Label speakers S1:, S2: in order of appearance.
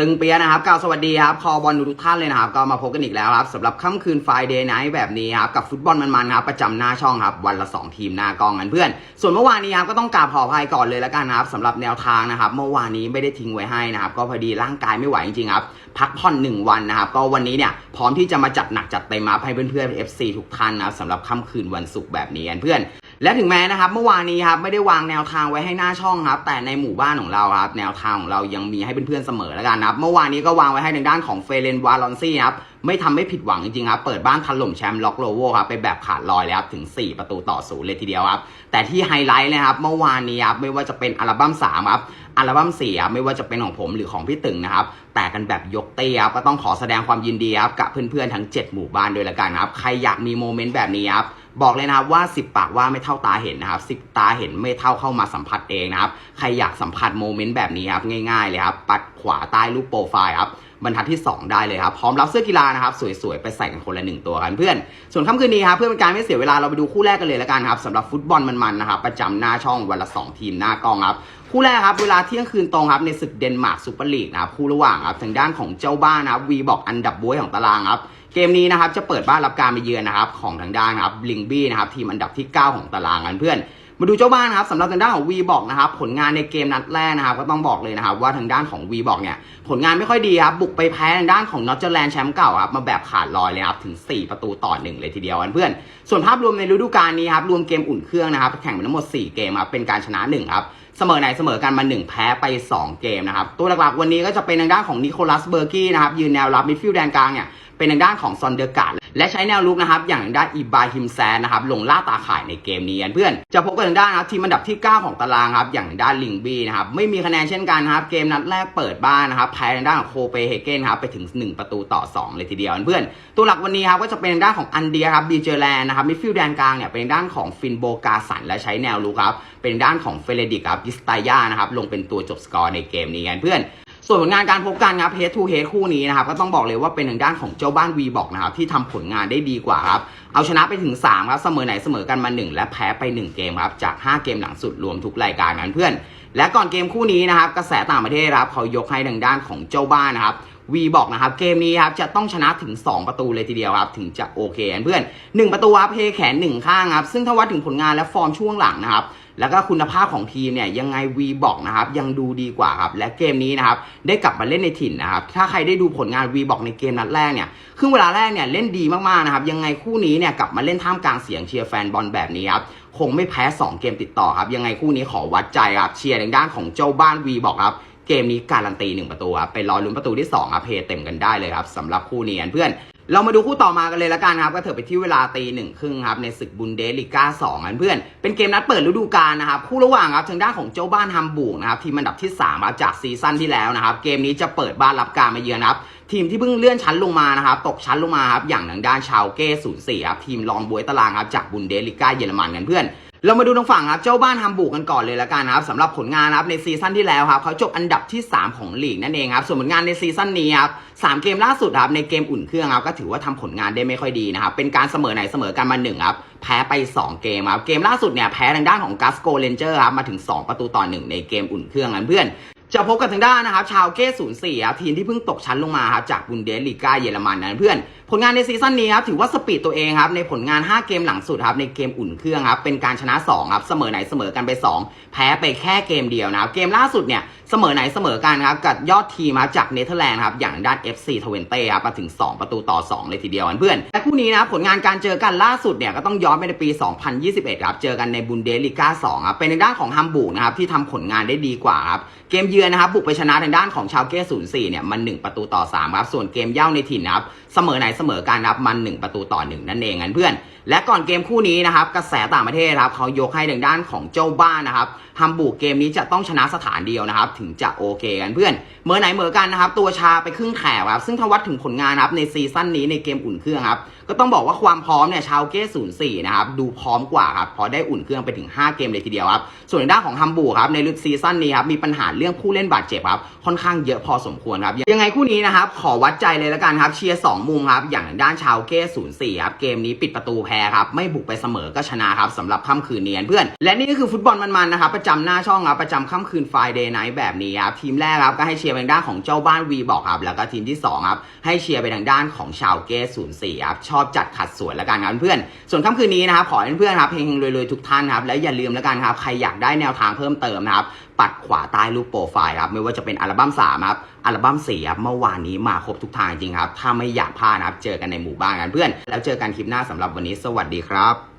S1: ตึงเปียนะครับกล่าวสวัสดีครับ คอบอลทุกท่านเลยนะครับ ก็มาพบกันอีกแล้วครับสำหรับค่ำคืนไฟเดย์ไนท์แบบนี้ครับ กับฟุตบอลมันๆครับ ประจำหน้าช่องครับ วันละ 2 ทีมหน้ากองกันเพื่อน ส่วนเมื่อวานนี้ครับ ก็ต้องกราบขออภัยก่อนเลยแล้วกันนะครับสำหรับแนวทางนะครับ เมื่อวานนี้ไม่ได้ทิ้งไว้ให้นะครับ ก็พอดีร่างกายไม่ไหวจริงๆครับ พักผ่อนหนึ่งวันนะครับ ก็วันนี้เนี่ยพร้อมที่จะมาจัดหนักจัดเต็มมาให้เพื่อนๆ FC ทุกท่านนะครับสำหรับค่ำคืนวันศุกร์แบบนี้กันเพื่อน และถึงแม้นะครับเมื่อวานนี้ครับไม่ได้วางแนวทางไว้ให้หน้าช่องครับ แต่ในหมู่บ้านของเราครับแนวทางของเรายังมีให้เพื่อนๆเสมอแล้วกันนะครับ เมื่อวานนี้ก็วางไว้ให้ในด้านของเฟเรนวาลอนซี่ครับไม่ทำไม่ผิดหวังจริงๆครับ เปิดบ้านถล่มแชมป์ล็อกโลโวครับไปแบบขาดลอยเลยครับถึง 4 ประตูต่อศูนย์เลยทีเดียวครับ แต่ที่ไฮไลท์เลยครับเมื่อวานนี้ครับไม่ว่าจะเป็นอัลบั้ม3ครับอัลบั้ม4ครับไม่ว่าจะเป็นของผมหรือของพี่ตึงนะครับ แต่กันแบบยกเตี้ยครับก็ต้องขอแสดงความยินดีครับกับเพื่อนๆทั้ง 7 หมู่บ้านด้วยละกันครับใครอยากมีโมเมนต์แบบนี้ครับบอกเลยนะครับว่า 10 ปากว่าไม่เท่าตาเห็นนะครับสิตาเห็นไม่เท่าเข้ามาสัมผัสเองนะครับ ใครอยากสัมผัสโมเมนต์แบบนี้ครับง่ายๆเลยครับ ปัดขวาใต้รูปโปรไฟล์ครับบรรทัดที่ 2 ได้เลยครับ พร้อมรับเสื้อกีฬานะครับ สวยๆ ไปใส่กันคนละหนึ่งตัวกันเพื่อน ส่วนค่ำคืนนี้ครับเพื่อเป็นการไม่เสียเวลาเราไปดูคู่แรกกันเลยละกันครับสำหรับฟุตบอลมันๆนะครับประจำหน้าช่องวันละ 2 ทีมหน้ากล้องครับคู่แรกครับเวลาเที่ยงคืนตรงครับในศึกเดนมาร์กซูเปอร์ลีกนะครับคู่ระหว่างครับทางด้านของเจ้าบ้านนะครับวีบอกอันดับบวยของตารางครับเกมนี้นะครับจะเปิดบ้านรับการมาเยือนนะครับของทางด้านนะครับลิงบี้นะครับทีมอันดับที่ 9 ของตารางกันเพื่อน มาดูเจ้าบ้านนะครับสำหรับทางด้านของวีบอกนะครับผลงานในเกมนัดแรกนะครับก็ต้องบอกเลยนะครับว่าทางด้านของวีบอกเนี่ยผลงานไม่ค่อยดีครับบุกไปแพ้ทางด้านของนอตเจอร์แลนด์แชมป์เก่าครับมาแบบขาดลอยเลยครับถึง 4 ประตูต่อหนึ่งเลยทีเดียวเพื่อนส่วนภาพรวมในฤดูกาลนี้ครับรวมเกมอุ่นเครื่องนะครับแข่งไปทั้งหมด 4 เกมครับเป็นการชนะ1ครับเสมอไหนเสมอกันมา 1 แพ้ไป 2 เกมนะครับตัวหลักๆวันนี้ก็จะเป็นทางด้านของนิโคลัสเบอร์กี้นะครับยืนแนวรับมิดฟิลด์แดนกลางเนี่ยเป็นทางด้านของซอนเดอร์การ์ด และใช้แนวลุกนะครับ อย่างทางด้านอิบราฮิมแซนนะครับลงล่าตาข่ายในเกมนี้กันเพื่อนจะพบกันทางด้านนะครับทีมอันดับที่ 9 ของตารางครับอย่างทางด้านลิงบีนะครับไม่มีคะแนนเช่นกันนะครับเกมนัดแรกเปิดบ้านนะครับแพ้ทางด้านของโคเปเฮเกนครับไปถึง 1 ประตูต่อ 2 เลยทีเดียวเพื่อนตัวหลักวันนี้ครับก็จะเป็นทางด้านของอันเดียครับบีเจอร์แลนด์นะครับมิดฟิลด์แดนกลางเนี่ยเป็นทางด้านของฟินโบกาสันและใช้แนวลุกครับเป็นด้านของเฟเรดิกครับดิสตายานะครับลงเป็นตัวจบสกอร์ในเกมนี้กันเพื่อน ส่วนผลงานการพบกันครับเฮดทูเฮดคู่นี้นะครับก็ต้องบอกเลยว่าเป็นทางด้านของเจ้าบ้านวีบอกนะครับที่ทำผลงานได้ดีกว่าครับเอาชนะไปถึง3ครับเสมอไหนเสมอกันมา 1 และแพ้ไป 1 เกมครับจาก 5 เกมหลังสุดรวมทุกรายการนั้นเพื่อน และก่อนเกมคู่นี้นะครับกระแสต่างประเทศครับเขายกให้ทางด้านของเจ้าบ้านนะครับ วีบอกนะครับเกมนี้ครับจะต้องชนะถึง 2 ประตูเลยทีเดียวครับถึงจะโอเคเพื่อน 1 ประตูครับเฮแขน 1 ข้างครับซึ่งถ้าวัดถึงผลงานและฟอร์มช่วงหลังนะครับแล้วก็คุณภาพของทีมเนี่ยยังไงวีบอกนะครับยังดูดีกว่าครับและเกมนี้นะครับได้กลับมาเล่นในถิ่นนะครับถ้าใครได้ดูผลงานวีบอกในเกมนัดแรกเนี่ยครึ่งเวลาแรกเนี่ยเล่นดีมากๆนะครับยังไงคู่นี้เนี่ยกลับมาเล่นท่ามกลางเสียงเชียร์แฟนบอลแบบนี้ครับคงไม่แพ้ 2 เกมติดต่อครับยังไงคู่นี้ขอวัดใจครับเชียร์ทางด้านของเจ้าบ้านวีบอกครับ เกมนี้การันตีหนึ่งประตูครับไปรอลุ้นประตูที่2ครับเพย์เต็มกันได้เลยครับสำหรับคู่นี้กันเพื่อนเรามาดูคู่ต่อมากันเลยละกันครับ ก็เถอะไปที่เวลาตีหนึ่งครึ่งครับ ในศึกบุนเดสลิก้า2กันเพื่อน เป็นเกมนัดเปิดฤดูกาลนะครับ คู่ระหว่างครับ ทางด้านของเจ้าบ้านฮัมบูร์กนะครับ ทีมอันดับที่3ครับจากซีซั่นที่แล้วนะครับ เกมนี้จะเปิดบ้านรับการมาเยือนครับ ทีมที่เพิ่งเลื่อนชั้นลงมานะครับ ตกชั้นลงมาครับ อย่างทางด้านชาวเก้04ครับ ทีมรองบวยตารางครับ จากบุนเดสลิก้าเยอรมันกันเพื่อน เรามาดูทางฝั่งครับ เจ้าบ้านฮัมบูกกันก่อนเลยละกันนะครับสำหรับผลงานครับในซีซั่นที่แล้วครับเขาจบอันดับที่ 3 ของลีกนั่นเองครับส่วนผลงานในซีซั่นนี้ครับสามเกมล่าสุดครับในเกมอุ่นเครื่องครับก็ถือว่าทำผลงานได้ไม่ค่อยดีนะครับเป็นการเสมอไหนเสมอกันมาหนึ่งครับแพ้ไป 2 เกมครับเกมล่าสุดเนี่ยแพ้ทางด้านของกัสโกเรนเจอร์ครับมาถึง 2 ประตูต่อหนึ่งในเกมอุ่นเครื่องกันเพื่อนจะพบกับทางด้านนะครับชาวเก้04ครับทีมที่เพิ่งตกชั้นลงมาครับจากบุนเดสลีกาเยอรมันนั้นเพื่อน ผลงานในซีซั่นนี้ครับถือว่าสปีดตัวเองครับในผลงาน 5 เกมหลังสุดครับในเกมอุ่นเครื่องครับเป็นการชนะ2ครับเสมอไหนเสมอกันไป 2 แพ้ไปแค่เกมเดียวนะครับเกมล่าสุดเนี่ยเสมอไหนเสมอกันครับกับยอดทีมครับจากเนเธอร์แลนด์ครับอย่างด้าน FC ทเวนเต้ครับมาถึง 2 ประตูต่อ 2 เลยทีเดียวเพื่อนและคู่นี้นะผลงานการเจอกันล่าสุดเนี่ยก็ต้องย้อนไปในปี 2021ครับเจอกันในบุนเดสลิก้า2ครับเป็นในด้านของฮัมบูร์กนะครับที่ทำผลงานได้ดีกว่าครับเกมเยือนนะครับบุกไปชนะทางด้านของชาวเก้04เนี่ยมัน1ประตูต่อ3ครับส่วนเกมเย่าในถิ่นนะครับเสมอไหนเสมอการรับมัน 1 ประตูต่อ 1 นั่นเองกันเพื่อน และก่อนเกมคู่นี้นะครับกระแสต่างประเทศครับเขายกให้ทางด้านของเจ้าบ้านนะครับ ฮัมบูร์กเกมนี้จะต้องชนะสถานเดียวนะครับ ถึงจะโอเคกันเพื่อนเมื่อไหนเหมือกันนะครับ ตัวชาไปครึ่งแถวครับซึ่งถ้าวัดถึงผลงานครับในซีซั่นนี้ในเกมอุ่นเครื่องครับก็ต้องบอกว่าความพร้อมเนี่ยชาวเก้04นย์สี่นะครับดูพร้อมกว่าครับเพราะได้อุ่นเครื่องไปถึง 5 เกมเลยทีเดียวครับส่วนในด้านของฮัมบูร์กครับในฤดูซีซั่นนี้ครับมีปัญหาเรื่องผู้เล่นบาดเจ็บครับค่อนข้างเยอะพอสมควรครับยังไงคู่นี้นะครับขอวัดใจเลยละกันครับเชียร์2มุมครับอย่างด้านชาวเก้04ครับเกมนี้ปิดประตูแพ้ครับไม่บุกไปเสมอก็ชนะครับสำหรับค่ำคืนนี้เพื่อน และนี่ก็คือฟุตบอลมันๆนะครับประจจำหน้าช่องครับประจำค่ำคืน Friday Night แบบนี้ครับทีมแรกครับก็ให้เชียร์ไปทางด้านของเจ้าบ้านวีบอกครับแล้วก็ทีมที่สองครับให้เชียร์ไปทางด้านของชาวเก้ศูนย์สี่ครับชอบจัดขัดสวนแล้วกันครับเพื่อนส่วนค่ำคืนนี้นะครับขอให้เพื่อนๆครับเฮงรวยๆทุกท่านครับและอย่าลืมแล้วกันครับใครอยากได้แนวทางเพิ่มเติมนะครับปัดขวาใต้รูปโปรไฟล์ครับไม่ว่าจะเป็นอัลบั้ม3ครับอัลบั้ม4ครับเมื่อวานนี้มาครบทุกทางจริงครับถ้าไม่อยากพลาดนะครับเจอกันในหมู่บ้านกันเพื่อน แล้วเจอกันคลิปหน้าสำหรับวันนี้สวัสดีครับ